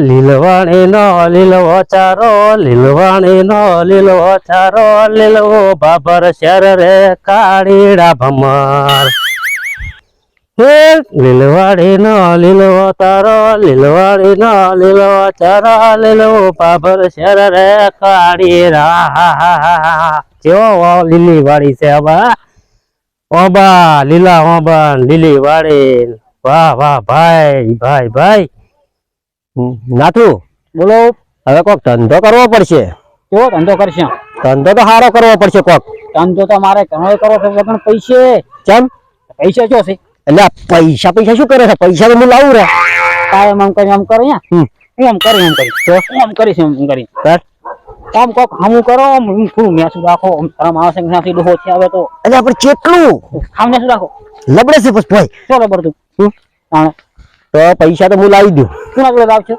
લીલવાણી નો લીલવો ચારો લીલવાણી નો લીલવો ચારો, લીલવો બાબર શેર રે કાળીડા ભમર હે લીલવાણી નો લીલવો તારો લીલવાણી નો લીલવો ચારો, લીલવો બાબર શેર રે કાળીડા. કેવો લીલી વાળી છે આબા ઓબા લીલા ઓબા લીલી વાળી વાહ વાહ ભાઈ ભાઈ ભાઈ. નાથુ બોલો. હવે કોક ધંધો કરવો પડશે. કેવો ધંધો કરશે? ધંધો તો સારો કરવો પડશે કોક. ધંધો તો મારે ઘણો કરવો છે પણ પૈસે. કેમ પૈસા શું છે. એટલે પૈસા પૈસા શું કરે છે? પૈસા તો હું લાવું રે. કાયમ આમ કરી આમ કરો હમ. કરી એમ કરી. તો? આમ કરીશ એમ કરી. કર. આમ કોક હામું કરો આમ શું થોડું મેસું રાખો આમ શરમ આવે છે કે નથી ડોહો છે હવે તો. એટલે પણ ચેટલું આમ મેસું રાખો. લબડે છે પછી ભાઈ. શું લબડ તું શું તો પૈસા તો હું લાવી દઉં. શું જોડે લાવશો?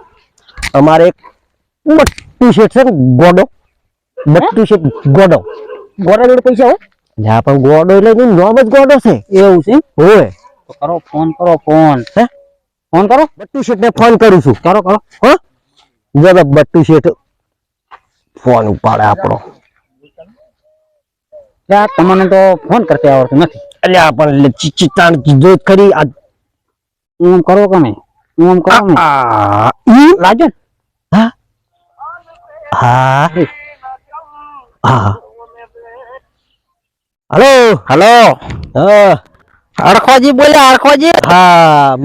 અમારે એક બટ્ટુ શેઠ છે ગોડો. બટ્ટુ શેઠ ગોડો. ગોડા જોડે પૈસા હોય? જ્યાં પણ ગોડો એટલે એનું નામ જ ગોડો છે. એવું છે હોય. તો કરો ફોન કરો ફોન. હે? ફોન કરો? બટ્ટુ શેઠ ને ફોન કરું છું. કરો કરો. હા? જરા બટ્ટુ શેઠ ફોન ઉપાડે આપણો. તમને તો ફોન કરતે આવડતું નથી. એટલે આપણે ચિત્તાણ કીધું જ ખરી. આ હું કરો હું કરો ને આ, ઈ? લાજો. ને હા? હા હા. હલો? હલો? હા. બોલ્યા અરખોજી હા.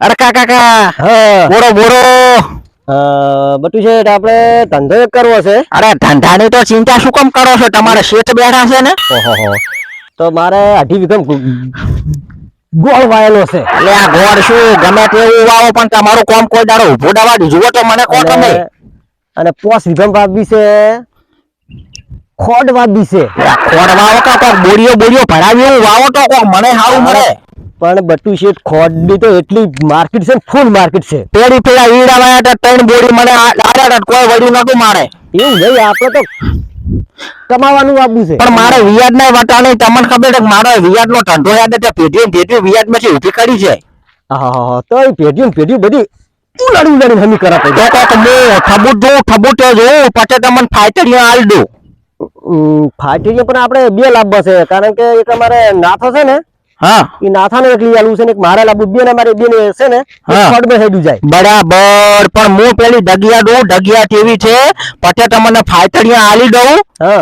અરે કાકા. હા. બોરો બોરો બટુ છે આપણે ધંધો એક કરવો છે. અરે ધંધાની તો ચિંતા શું કામ કરો છો? તમારે શેઠ બેઠા છે ને? ઓહો તો મારે અઢી વીઘમ ગોળ વાયેલો છે. એટલે આ ગોળ શું ગમે તેવું વાવો પણ તમારું કોમ કોઈ દાડો ઊભો દાવા જુઓ તો મને કહો તમે. અને- પોસ વીઘમ વાવી છે. ખોડ વાવી છે. ખોડ વાવો તો કોક બોરીઓ બોરીઓ ભરાવી વાવો તો કોક. મને સારું મળે. પણ બટુ શેઠ ખોડની તો એટલી માર્કેટ છે ફૂલ માર્કેટ છે. પેડી પેલા ઈડા વાયા ત્રણ બોરી મને આડા કોઈ વળ્યું નતું મારે. એવું નહીં આપણે તો કમાવાનું આપવું છે. પણ મારે વિયાદ ના વટાણે તમને ખબર છે મારો વિયાદ નો ધંધો યાદ છે પેઢી પેઢી વિયાદમાંથી ઊભી કરી છે. આહાહા, તો એ પેઢીઓ પેઢીઓ બધી ઉલાડી ઉલાડી હમી કરા તો પડી કોક હું થબૂત જોઉં થબૂત જો પછી તમને ફાઈટર આલ દઉં. ફાટી પણ આપણે બે લાભ છે કારણ કે એક અમારે નાથો છે ને હા. એ નાથાને એક લઈ છે ને મારે લાવવું બે ને અમારે બે ને છે ને હા. ખોડ હેડું જાય. બરાબર પણ હું પેલી ડગિયા દઉં ડગિયા કેવી છે? પછી તમને ફાઈટરિયા આલી દઉં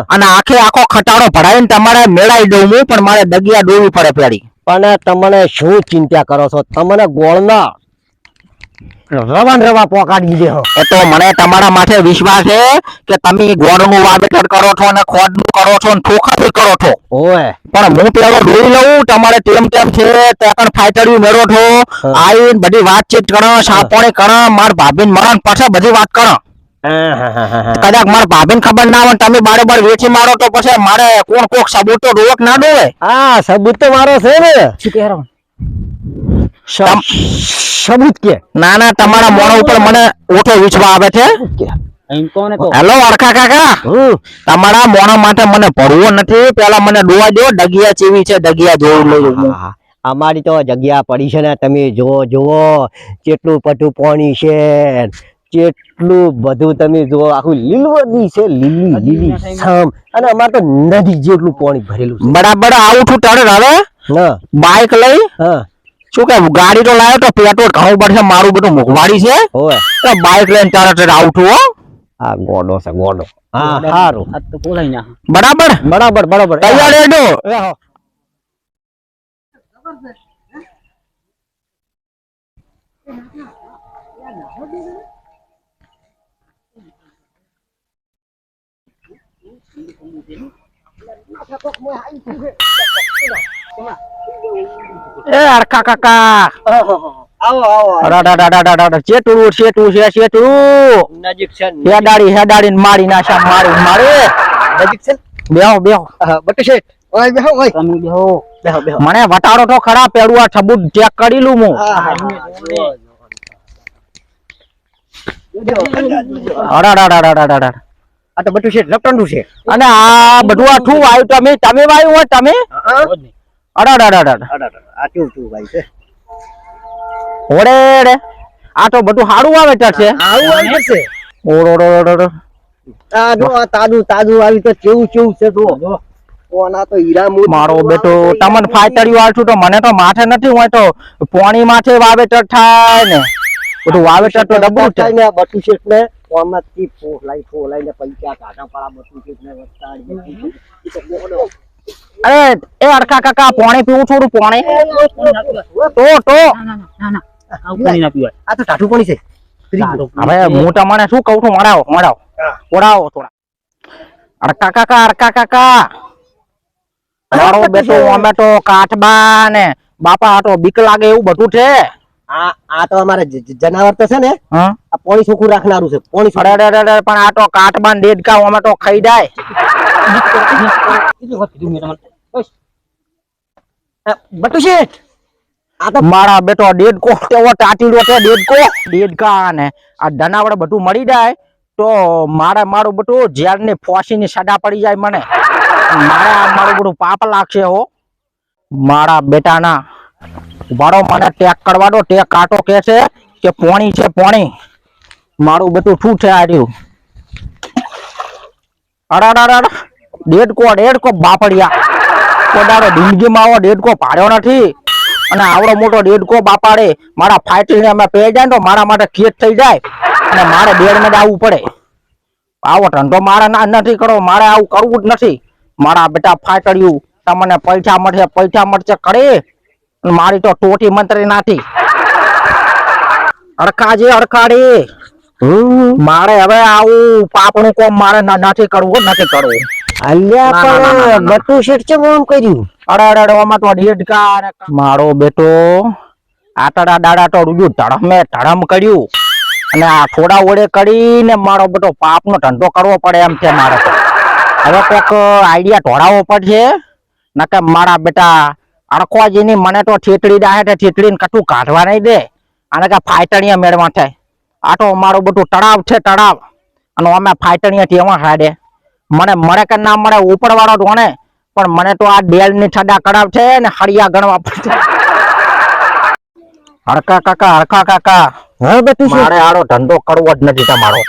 અને આખે આખો ખટાડો ભરાઈને તમારે મેળાઈ દઉં હું પણ મારે ડગિયા દોવી પડે પેલી. પણ તમને શું ચિંતા કરો છો? તમને ગોળના રવાન રવા પોકાડી દે એ તો મને તમારા માથે વિશ્વાસ છે. કે તમે ગોળનું વાવેતર કરો છો અને ખોડનું કરો છો અને ઠોકાથી કરો છો. ઓય. પણ હું પેલો જોઈ લઉં તમારે તેમ તેમ છે તે પણ ફાઈટર્યું મેળો છો. આવીને બધી વાતચીત કરો સાપોણી કરો માર ભાભીને ને પછી બધી વાત કરો. કદાચ મારા ભાભીને ખબર ના હોય તમે બારે બાર વેચી મારો તો પછી મારે કોણ કોક સબૂત તો રોક ના ડોવે હા સબૂત તો મારો છે ને. શું કહેરો સબૂત કે. ના ના તમારા મોણ ઉપર મને ઓછો વિશ્વાસ આવે છે. ને હેલો અરખા કાકા. તમારા મોણા માટે મને ભરવો નથી. પેલા મને ડોવા દો. ડગિયા ચેવી છે ડગિયા અમારી તો જગ્યા પડી છે ને તમે જુઓ જુઓ. કેટલું પટું પાણી છે. કેટલું બધું તમે જુઓ. આખું લીલવડી છે લીલી લીલી અને અમારે તો નદી જેટલું પાણી ભરેલું બરાબર આવું છું તરત હવે હા બાઇક લઈ. હા. શું કે ગાડી તો લાવ્યો તો પેટ્રોલ ઘણું પડશે મારું બધું મોંઘવાડી છે. બાઇક લઈને તરત જ આવું છું હો આ ગોડો છે ગોડો હા સારું આ તો બોલાય ના બરાબર બરાબર બરાબર તૈયાર રહેજો એ હા. એ અરખા કાકા આવો આવો છે ચેટું નજીક છે હેડાડી હેડાડીને મારી નાશા મારી મારી નજીક છે બેહો બેહો બટુ શેઠ ઓય બેહો ઓય તમે બેહો બેહો બેહો મને વટાડો તો ખરા પેડું આ સબૂત ચેક કરી લઉં હું. આ તો બટુ શેઠ લપટંડું છે અને આ બધું આ શું વાયું તમે તમે વાયું હોય તમે અડડ અડડ અડડ અડડ, આ કેવું કેવું ભાઈ છે ઓરે રે આ તો બધું સારું વાવેતર છે આવું આવી જશે ઓરો રો રો રો આ જો આ તાજું તાજું આવી તો કેવું કેવું છે જો તો મારો બેટો છે. તમને ફાઈટર્યું આલશું તો મને તો માથે નથી હોય તો પોણી માથે વાવેતર થાય ને બધું વાવેતર તો ડબલું થાય ને બટુ શેઠ ને ઓમાંથી ફોલાઈ ફોલાઈ ને પૈસા કાઢા પડા બટુ શેઠ ને વસ્તાડી બધું. ઈ તો બોલો. અરે એ અડકા કાકા પાણી પીવું થોડું પોણી તો તો આવું કરી ના પીવાય. આ તો ટાઢું પાણી છે. હવે મોટા માણે શું કહું છું? મરાવો મરાવો હા. ઓડાવો થોડા. અડકા કાકા અડકા કાકા મારો બેટો અમેટો કાઠબા ને બાપા આટો બીક લાગે એવું બધું છે. આ આ તો અમારે જનાવર તો છે ને આ પાણી ચોખ્ખું રાખનારું છે પાણી અરે અરે અરે અરે, પણ આ તો કાચબા ને દેડકા અમે ખાઈ જાય. બટુ શેઠ મારા બેટો દેડકો કેવો ટાટીડો છે દેડકો દેડકા ને આ જનાવર બધું મળી જાય તો મારે મારું બધું ઝેરની ફોસી ની સડા પડી જાય મને. મારે મારું બધું પાપ લાગશે હો. મારા બેટાના ઉભારો મને ટેક કરવા દો, ટેક કાંટો કે છે કે પોણી છે પોણી. મારું બધું શું છે આ રહ્યું? અડાડાડા દેડકો દેડકો બાપડિયા. કોદાડો જિંદગીમાં આવો દેડકો પાડ્યો નથી. અને આવડો મોટો દેડકો બાપાડે મારા ફાઈટરીને અમે પે જાય તો મારા માટે ખેત થઈ જાય. અને મારે બેડમાં આવવું પડે. આવો ધંધો મારે ના નથી કરવો મારે આવું કરવું જ નથી. મારા બેટા ફાટડ્યું તમને પૈસા મળશે પૈસા મળશે કરે. મારી તો ટોટી મંત્રી નાથી અડકાજે અડકાડે મારે હવે આવું પાપણું કોમ મારે નથી કરવું નથી કરવું. અલ્યા પણ બટુ શેઠ કર્યું? અરે તો ડેડકા મારો બેટો આટડા દાડા તો રૂજુ ધડમે ધડમ કર્યું. અને આ થોડા ઓળે કરીને મારો બેટો પાપનો ધંધો કરવો પડે એમ છે મારે. હવે કોઈક આઈડિયા ઢોળાવો પડશે. નકે મારા બેટા અડકવાજીની મને તો ઠેઠડી દાહે તે ને કટું કાઢવા નહીં દે. અને કે ફાઈટણીયા મેળવા થાય. આ તો મારો બધું તળાવ છે તળાવ. અને અમે ફાઈટણીયા એમાં હાડે મને મળે કે ના મળે ઉપર વાળો ઢોણે પણ મને તો આ ડેલની છડા કરાવ છે ને હળિયા ગણવા પડશે. હડકા કાકા હડકા કાકા. હા બટુ મારે આડો ધંધો કરવો જ નથી તમારો.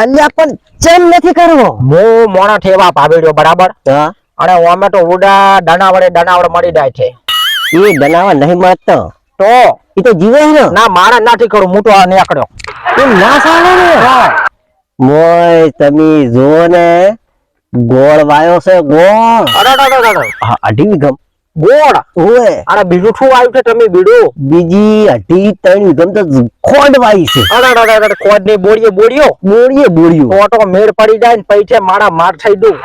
અલ્યા પણ ચેમ નથી કરવો? મો મોણા ઠેવા ભાવેડ્યો બરાબર? હા. અને અમે તો ઉડા દાના વડે દાના વડે મળી જાય છે. એ બનાવવા નહીં મળતો તો? એ તો જીવે ને? ના મારે નથી કરું હું તો આ નીકળ્યો. એ ના સાલે ને? મોય તમે જો ને ગોળ વાયો છે ગોળ. અરે અરે, અરે, અરે. હા, અઢી વીઘમ. ગોળ? ઓય અરે બીજું શું આવ્યું છે તમે બીડું? બીજી અઢી ત્રણ વિગમ તો ખોડ વાઈ છે. અરે અરે, અરે, અરે ખોદની બોડીએ બોડીઓ બોડીએ બોડીઓ તો તો મેળ પડી જાય ને પૈસે મારા માર થઈ દઉં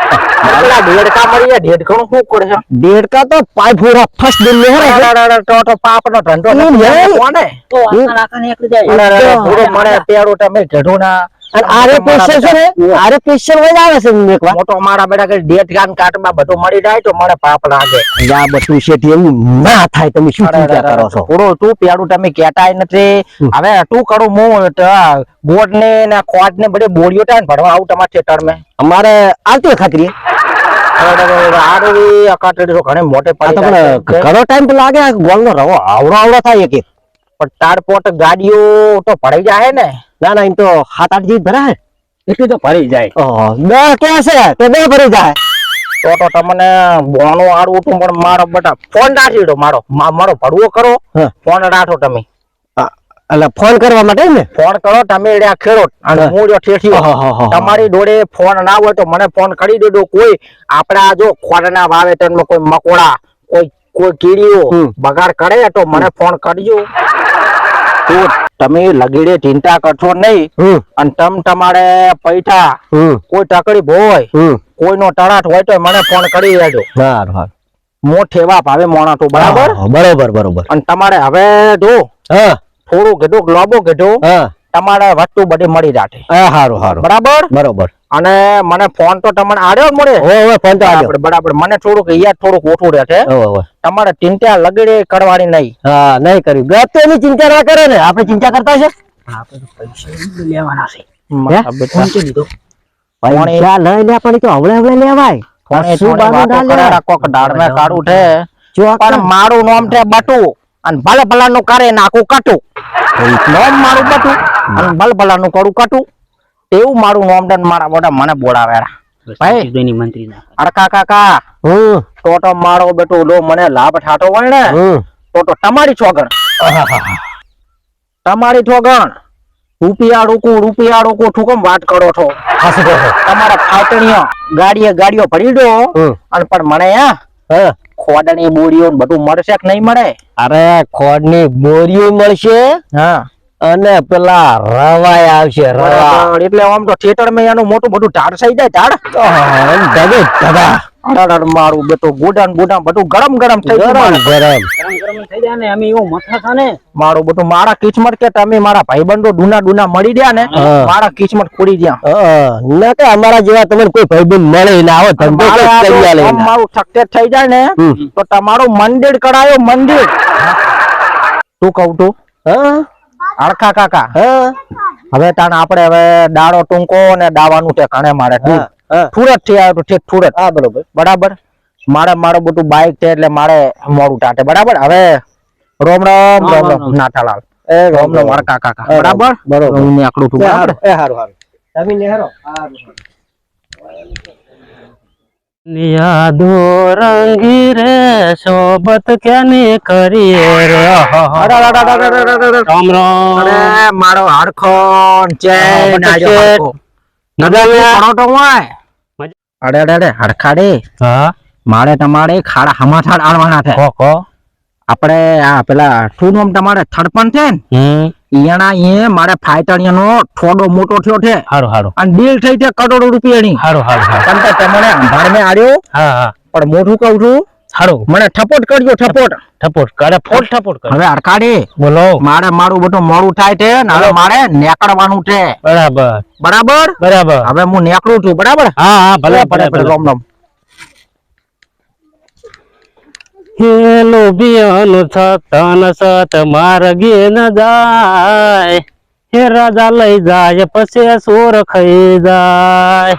પેલા ઢેડકા મળી જાય ઢેડકાનું શું કરે છે દેડકા તો પાઈ ફોરા ફર્સ્ટ દિન લે અરે, અરે, અરે, તો તો પાપનો ધંધો એ નથી. કોને? તો આખા નાખા નીકળી જાય. અરે, પૂરો મને પેડું તમે કીધું ના અને આરે પેશલ છે? ને આરે પેશલ હોય આવે છે મને એક વાર. મોટો મારા બેટા કે ડેટ ગાન કાટમાં બધું મળી જાય તો મને પાપ લાગે. આ બધું શેઠ એવું ના થાય તમે શું ચિંતા કરો છો? પૂરો તું પેડું તમે કેટાય નથી. હવે તું કરું હું ગોળ ને ને કોટ ને બધી બોડીઓ થાય ભરવા આવું તમારા થિયેટરમાં અમારે આવતી ખાતરી? ઘણી મોટે છે. ઘણો ટાઈમ તો લાગે ગોલ નો રવો આવડો આવડો થાય એક પણ તારપોટ ગાડીઓ તો પડી જાય ને. ના ના એમ તો સાત આઠ જીત ભરાય એટલી તો ભરી જાય. બે ક્યાં છે તો બે ભરી જાય. તો તો તમને બોનું આડું હતું પણ મારો બટા ફોન રાખી દો મારો. મારો ભરવો કરો. ફોન રાખો તમે. એટલે ફોન કરવા માટે ને? ફોન કરો તમે રહ્યા ખેડો અને હું. જો ઠેઠિયો. તમારી ડોડે ફોન ના હોય તો મને ફોન કરી દેજો. કોઈ આપડા જો ખોડના વાવેતરમાં કોઈ મકોડા કોઈ કોઈ કીડીઓ બગાડ કરે તો મને ફોન કરજો. તો તમે લગીડે ચિંતા કરશો નહીં. અને તમ તમારે પૈસા કોઈ તકલીફ હોય કોઈનો તળાટ હોય તો મને ફોન કરી દેજો. સારું સારું. હું ઠેવા ભાવે મોણા તો બરાબર? બરોબર બરોબર. અને તમારે હવે જો હા. થોડું કીધું લોબો કીધું તમારે વસ્તુ બધી મળી જાતે સારું સારું બરાબર? બરોબર. અને મને ફોન તો તમને આડ્યો મળે ઓવે ઓવે ફોન તો આવ્યો બરાબર મને થોડુંક યાદ થોડુંક ઓછું રહે છે. ઓવે તમારે ચિંતા લગડે કરવાની નહીં. હા નહીં કર્યું. ગત એની ચિંતા ના કરે ને. આપણે ચિંતા કરતા છે? આપણે પૈસા લેવાના છે. ફોન કરી દીધો પૈસા લઈ લે પણ તો હવળે હવળે લેવાય. શું બાનું ના લેવાય? કરારા કોક દાળમાં કાઢું છે. પણ મારું નામ છે બટુ. અને ભલે ભલાનું કરે નાખું કાટું. નામ મારું બટુ. અને ભલે ભલાનું કરું કટું. એવું મારું નોમડન મારા બોટા મને બોલાવેરા. ભાઈ. શંકરભાઈની અડકા કાકા હમ. તો તો મારો બેટો લો મને લાભ ઠાટો હોય ને હમ. તો તો તમારી છોગણ. તમારી છોગણ. રૂપિયા રોકું રૂપિયા રોકું ઠુકમ વાત કરો છો. તમારા ફાટણીઓ ગાડીએ ગાડીઓ ભરી દો. હમ. અને પણ મને આ હા. ખોડની બોરીઓ બધું મળશે કે નહીં મળે? અરે ખોડની બોરીઓ મળશે? હા. અને પેલા રવાય આવશે રવા. એટલે આમ તો થિયેટરમાં એનું મોટું બધું ઢાળ થઈ જાય ઢાળ. અડાડ મારું બેટું ગુડા ને બધું ગરમ ગરમ થઈ ગરમ ગરમ. ગરમ ગરમ થઈ જાય ને અમે એવું મથા થા ને. મારું બધું મારા કિસ્મત કે તમે મારા ભાઈબંધો ડુના ડુના મળી ગયા ને મારા કિચમટ ખોડી ગયા. ના કે અમારા જેવા તમને કોઈ ભાઈબંધ મળે ના આવો ધંધો કરી મારું થઈ જાય ને તો તમારું મંદિર કરાયો મંદિર. શું કહું તું? હા. અડખા કાકા. હા? હવે તાણ આપણે હવે દાડો ટૂંકો ને દાવાનું તે કણે મારે. ઠુરતથી આવ્યો તો ઠીક ઠુરત હા બરોબર. બરાબર? મારે મારું બધું બાઈક છે એટલે મારે મોડું ટાટે. બરાબર? હવે રોમ રોમ રોમ રોમ. નાથાલાલ. એ રોમ રોમ અડકા કાકા. બરાબર? બરોબર. હું છું એ બરાબર એ હારું હારું. તમે નેહરો? યાદો રંગી રે સોબત કેને કરીએ રે. રામ રામ. મારો હાડખોન મજા- અરે અરે અરે હરખા હા. મારે તમારે ખાડા હમાથાડ આડવાના છે. કો કો. આપણે આ પેલા શું નામ તમારે થડપણ છે ને ઈયાના એ મારે ફાઈટણીયાનો થોડો મોટો થયો છે. હારું હારું. અને ડીલ થઈ છે કરોડો રૂપિયાની. હારું હારો પણ તે તમને અંધાર મેં આડ્યો હા હા. પણ મોઢું કહું છું હારું. મને ઠપોટ કરજો ઠપોટ. ઠપોટ કરે ફોટ ઠપોટ કરે. હવે અડકાડી બોલો. મારે મારું બધું મોડું થાય છે ને હવે મારે નેકળવાનું છે. બરાબર. બરાબર? બરાબર. હવે હું નેકળું છું બરાબર? હા હા ભલે ભલે રોમ રોમ. હેલો બિયન સતન સત માર્ગે ન જાય. હે રાજા લઈ જાય, પછી સોર ખાઈ જાય.